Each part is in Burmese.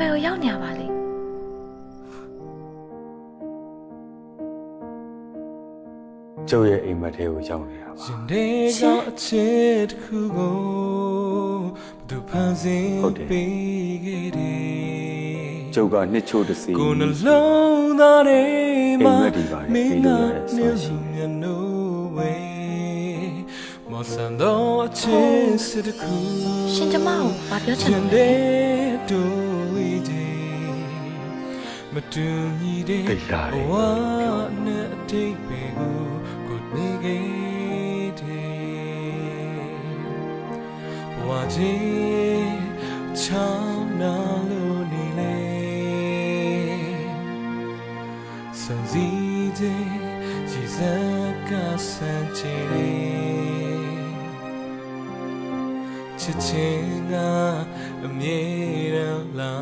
ဘယ်ကိုရောက်နေရပါလဲကျုပ်ရဲ့အိမ်မက်ထဲကိုရောက်နေတာပါရှင်တဲ့ကအချစ်တစ်ခုကိုဘသူဖန်ဆင်းပေးခဲ့တယ်ကျုပ်ကနှစ်ချို့တစ်စီကိုယ်နှလုံးသားထဲမှာအိမ်မက်ဒီပါလေမင်းပြီးလို့ကရတယ်ဆိုနေရှင်လူမျက်နှာဝဲမောဆန်တော့အချစ်စစ်တစ်ခုရှင်ကျမကိုဘာပြောချင်ရှင်လဲတဲ့တို့ဝေးတယ် မတူညီတဲ့တိတ်လာတယ်ဘဝနဲ့အတိတ်ပဲကိုကိုနေခဲ့တယ်ဘဝကြီးချမ်းနာလို့နေလေစံစည်းတဲ့ရည်စက်ကဆန်းချေတယ်ချစ်ချင်းကအမြဲတမ်းလာ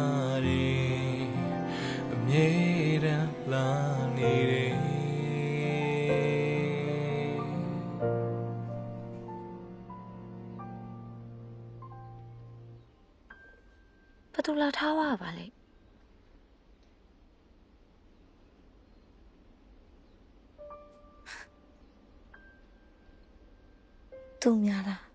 တမ်းလာနေတယ်ဘယ်သူလာထားဝပါလဲသူများလား